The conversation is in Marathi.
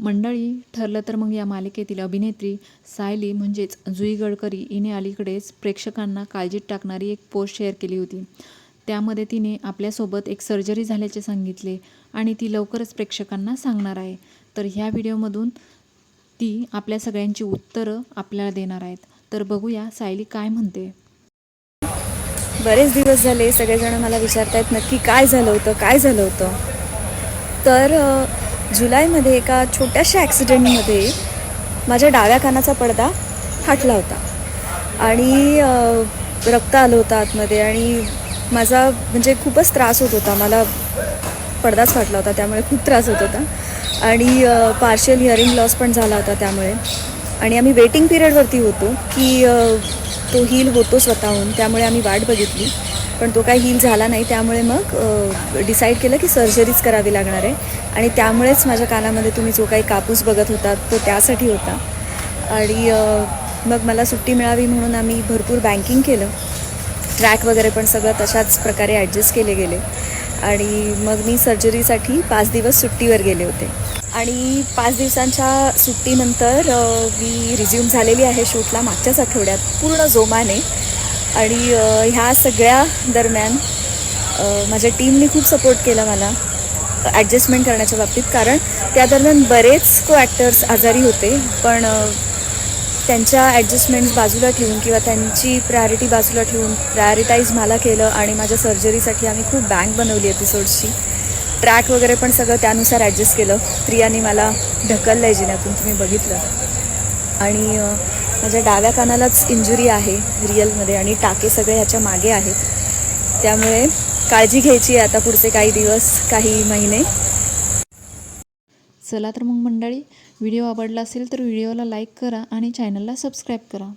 मंडळी ठरलं तर मग या मालिकेतील अभिनेत्री सायली म्हणजेच जुई गडकरी हिने अलीकडेच प्रेक्षकांना काळजीत टाकणारी एक पोस्ट शेअर केली होती. त्यामध्ये तिने आपल्यासोबत एक सर्जरी झाल्याचे सांगितले आणि ती लवकरच प्रेक्षकांना सांगणार आहे. तर ह्या व्हिडिओमधून ती आपल्या सगळ्यांची उत्तरं आपल्याला देणार आहेत. तर बघूया सायली काय म्हणते. बरेच दिवस झाले सगळेजण मला विचारतायत नक्की काय झालं होतं काय झालं होतं? तर जुलैमध्ये एका छोट्याशा ॲक्सिडेंटमध्ये माझ्या डाव्या कानाचा पडदा फाटला होता. आणि रक्त आलं होतं आतमध्ये आणि माझा म्हणजे खूपच त्रास होत होता. मला पडदाच फाटला होता त्यामुळे खूप त्रास होत होता. आणि पार्शियल हिअरिंग लॉस पण झाला होता त्यामुळे. आणि आम्ही वेटिंग पिरियडवरती होतो की तो हील होतो स्वतःहून त्यामुळे आम्ही वाट बघितली. पण तो काही हील झाला नाही त्यामुळे मग डिसाईड केलं की सर्जरीच करावी लागणार आहे. आणि त्यामुळेच माझ्या कानामध्ये तुम्ही जो काही कापूस बघत होता तो त्यासाठी होता. आणि मग मला सुट्टी मिळावी म्हणून आम्ही भरपूर बँकिंग केलं. ट्रॅक वगैरे पण सगळं तशाच प्रकारे ॲडजस्ट केले गेले. आणि मग मी सर्जरीसाठी पाच दिवस सुट्टीवर गेले होते. आणि पाच दिवसांच्या सुट्टीनंतर मी रिझ्यूम झालेली आहे शूटला मागच्याच आठवड्यात. पूर्ण जोमाने आणि ह्या सगळ्या दरम्यान माझ्या टीमने खूप सपोर्ट केला मला ॲडजस्टमेंट करण्याच्या बाबतीत. कारण त्या दरम्यान बरेच को ॲक्टर्स आजारी होते पण त्यांच्या ॲडजस्टमेंट्स बाजूला ठेवून किंवा त्यांची प्रायोरिटी बाजूला ठेवून प्रायोरिटाईज मला केलं आणि माझ्या सर्जरीसाठी आम्ही खूप बँक बनवली एपिसोड्सची ट्रॅक वगैरे पण सगळं त्यानुसार ॲडजस्ट केलं. प्रियाने मला ढकललं आहे जिन्यातून तुम्ही बघितलं. आणि माझ्या डाव्या कानालाच इंजुरी आहे रिअलमध्ये आणि टाके सगळे ह्याच्या मागे आहेत. त्यामुळे काळजी घ्यायची आहे आता पुढचे काही दिवस काही महिने. चला तर मग मंडळी व्हिडिओ आवडला असेल तर व्हिडिओला लाईक करा आणि चॅनलला सबस्क्राईब करा.